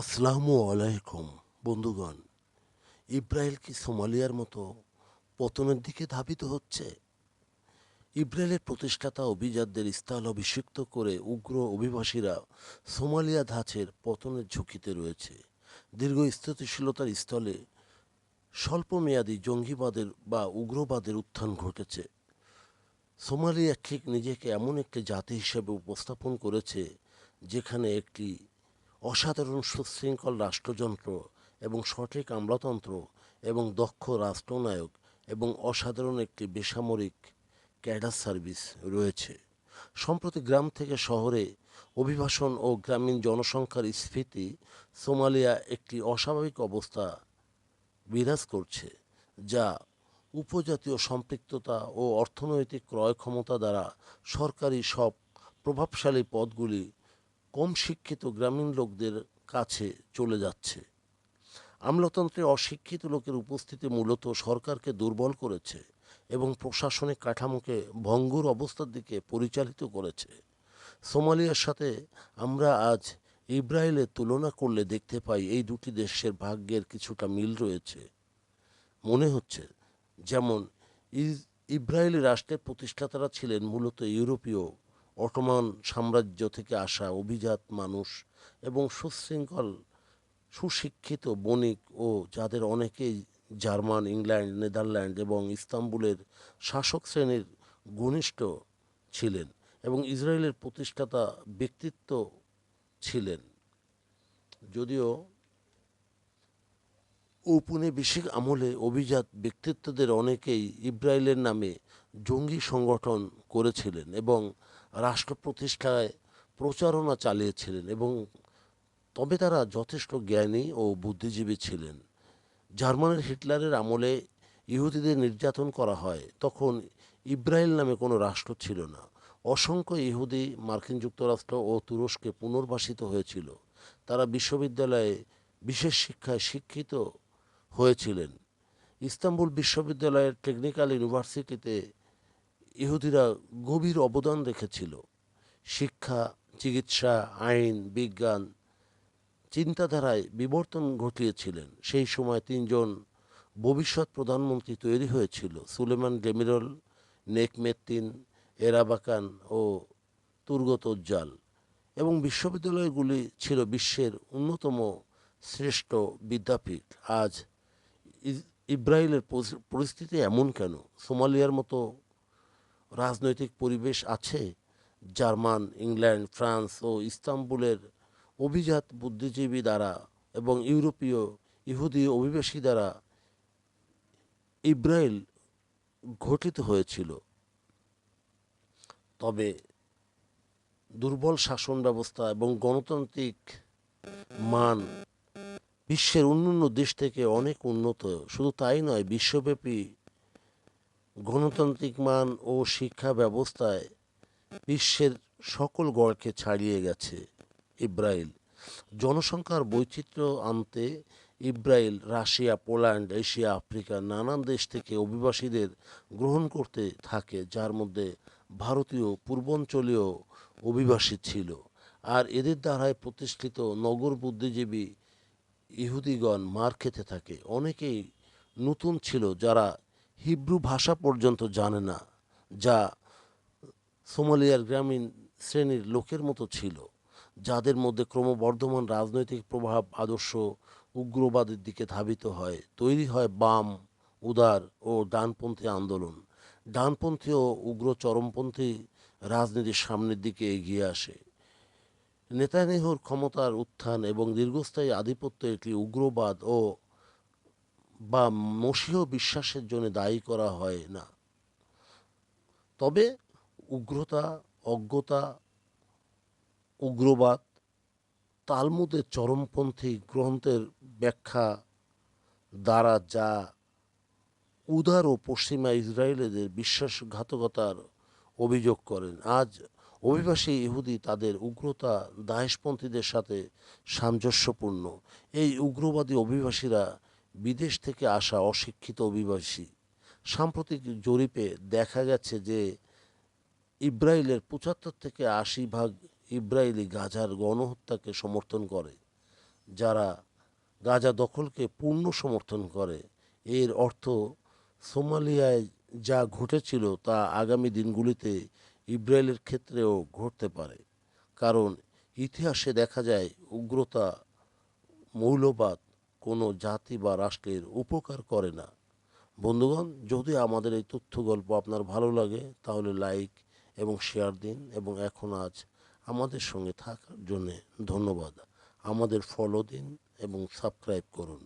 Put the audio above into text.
আসসালামু আলাইকুম, বন্ধুগণ। ইব্রাহিল কি সোমালিয়ার মতো পতনের দিকে ধাবিত হচ্ছে। ইব্রাহিলের প্রতিষ্ঠাতা অভিজাতদের স্থল অভিষিক্ত করে উগ্র অভিবাসীরা সোমালিয়া ধাঁচের পতনের ঝুঁকিতে রয়েছে। দীর্ঘ স্থিতিশীলতার স্থলে স্বল্পমেয়াদী জঙ্গিবাদের বা উগ্রবাদের উত্থান ঘটেছে। সোমালিয়া ঠিক নিজেকে এমন একটি জাতি হিসেবে উপস্থাপন করেছে, যেখানে একটি অসাধারণ সুশৃঙ্খল রাষ্ট্রযন্ত্র এবং সঠিক আমলাতন্ত্র এবং দক্ষ রাষ্ট্রনায়ক এবং অসাধারণ একটি বেসামরিক ক্যাডার সার্ভিস রয়েছে। সম্প্রতি গ্রাম থেকে শহরে অভিবাসন ও গ্রামীণ জনসংখ্যার স্ফীতি সোমালিয়া একটি অস্বাভাবিক অবস্থা বিরাজ করছে, যা উপজাতীয় সম্পৃক্ততা ও অর্থনৈতিক ক্রয় ক্ষমতা দ্বারা সরকারি সব প্রভাবশালী পদগুলি কম শিক্ষিত গ্রামীণ লোকদের কাছে চলে যাচ্ছে। আমলাতন্ত্রে অশিক্ষিত লোকের উপস্থিতি মূলত সরকারকে দুর্বল করেছে এবং প্রশাসনিক কাঠামোকে ভঙ্গুর অবস্থার দিকে পরিচালিত করেছে। সোমালিয়ার সাথে আমরা আজ ইব্রাহিলের তুলনা করলে দেখতে পাই এই দুটি দেশের ভাগ্যের কিছুটা মিল রয়েছে। মনে হচ্ছে যেমন ইব্রাহিলি রাষ্ট্রের প্রতিষ্ঠাতারা ছিলেন মূলত ইউরোপীয় অটোমান সাম্রাজ্য থেকে আসা অভিজাত মানুষ এবং সুশৃঙ্খল, সুশিক্ষিত বণিক ও যাদের অনেকেই জার্মান, ইংল্যান্ড, নেদারল্যান্ড এবং ইস্তাম্বুলের শাসক শ্রেণির ঘনিষ্ঠ ছিলেন এবং ইসরায়েলের প্রতিষ্ঠাতা ব্যক্তিত্ব ছিলেন। যদিও ঔপনিবেশিক আমলে অভিজাত ব্যক্তিত্বদের অনেকেই ইব্রাহিলের নামে জঙ্গি সংগঠন করেছিলেন এবং রাষ্ট্র প্রতিষ্ঠায় প্রচারণা চালিয়েছিলেন এবং তবে তারা যথেষ্ট জ্ঞানী ও বুদ্ধিজীবী ছিলেন। জার্মানের হিটলারের আমলে ইহুদিদের নির্যাতন করা হয়, তখন ইব্রাহিল নামে কোনো রাষ্ট্র ছিল না। অসংখ্য ইহুদি, মার্কিন যুক্তরাষ্ট্র ও তুরস্কে পুনর্বাসিত হয়েছিল। তারা বিশ্ববিদ্যালয়ে বিশেষ শিক্ষায় শিক্ষিত হয়েছিলেন। ইস্তাম্বুল বিশ্ববিদ্যালয়ের টেকনিক্যাল ইউনিভার্সিটিতে ইহুদিরা গভীর অবদান রেখেছিল। শিক্ষা, চিকিৎসা, আইন, বিজ্ঞান চিন্তাধারায় বিবর্তন ঘটিয়েছিলেন। সেই সময় তিনজন ভবিষ্যৎ প্রধানমন্ত্রী তৈরি হয়েছিল, সুলেমান ডেমিরল নেকমেত্তিন এরাবাকান ও তুর্গতোজ্জাল এবং বিশ্ববিদ্যালয়গুলি ছিল বিশ্বের অন্যতম শ্রেষ্ঠ বিদ্যাপীঠ। আজ ইব্রাহিলের পরিস্থিতি এমন কেন? সোমালিয়ার মতো রাজনৈতিক পরিবেশ আছে, জার্মান, ইংল্যান্ড, ফ্রান্স ও ইস্তাম্বুলের অভিজাত বুদ্ধিজীবী দ্বারা এবং ইউরোপীয় ইহুদি অভিবাসী দ্বারা ইব্রাহিল ঘটিত হয়েছিল। তবে দুর্বল শাসন ব্যবস্থা এবং গণতান্ত্রিক মান বিশ্বের অন্যান্য দেশ থেকে অনেক উন্নত, শুধু তাই নয়, বিশ্বব্যাপী গণতান্ত্রিক মান ও শিক্ষা ব্যবস্থায় বিশ্বের সকল গড়কে ছাড়িয়ে গেছে ইব্রাহিল জনসংখ্যার বৈচিত্র্য আনতে ইব্রাহিল রাশিয়া, পোল্যান্ড, এশিয়া, আফ্রিকা নানান দেশ থেকে অভিবাসীদের গ্রহণ করতে থাকে, যার মধ্যে ভারতীয় পূর্বাঞ্চলীয় অভিবাসী ছিল। আর এদের দ্বারাই প্রতিষ্ঠিত নগর বুদ্ধিজীবী ইহুদিগণ মার খেতে থাকে। অনেকেই নতুন ছিল যারা হিব্রু ভাষা পর্যন্ত জানে না, যা সোমালিয়ার গ্রামীণ শ্রেণির লোকের মতো ছিল, যাদের মধ্যে ক্রমবর্ধমান রাজনৈতিক প্রভাব আদর্শ উগ্রবাদের দিকে ধাবিত হয়। তৈরি হয় বাম, উদার ও ডানপন্থী আন্দোলন। ডানপন্থী ও উগ্র চরমপন্থী রাজনীতির সামনের দিকে এগিয়ে আসে। নেতানিয়াহুর ক্ষমতার উত্থান এবং দীর্ঘস্থায়ী আধিপত্য একটি উগ্রবাদ ও বা মসীহ বিশ্বাসের জন্য দায়ী করা হয় না। তবে উগ্রতা, অজ্ঞতা, উগ্রবাদ, তালমুদের চরমপন্থী গ্রন্থের ব্যাখ্যা দ্বারা যা উদার ও পশ্চিমা ইসরায়েলিদের বিশ্বাসঘাতকতার অভিযোগ করেন, আজ অভিবাসী ইহুদি তাদের উগ্রতা দায়েশপন্থীদের সাথে সামঞ্জস্যপূর্ণ। এই উগ্রবাদী অভিবাসীরা বিদেশ থেকে আসা অশিক্ষিত অভিবাসী। সাম্প্রতিক জরিপে দেখা গেছে যে ইব্রাহিলের পঁচাত্তর থেকে আশি ভাগ ইব্রাহিলি গাজার গণহত্যাকে সমর্থন করে, যারা গাজা দখলকে পূর্ণ সমর্থন করে। এর অর্থ, সোমালিয়ায় যা ঘটেছিল তা আগামী দিনগুলিতে ইসরায়েলের ক্ষেত্রেও ঘটতে পারে। কারণ ইতিহাসে দেখা যায়, উগ্রতা, মৌলবাদ কোনো জাতি বা রাষ্ট্রের উপকার করে না। বন্ধুগণ, যদি আমাদের এই তথ্য গল্প আপনার ভালো লাগে, তাহলে লাইক এবং শেয়ার দিন এবং এখন আজ আমাদের সঙ্গে থাকার জন্যে ধন্যবাদ। আমাদের ফলো দিন এবং সাবস্ক্রাইব করুন।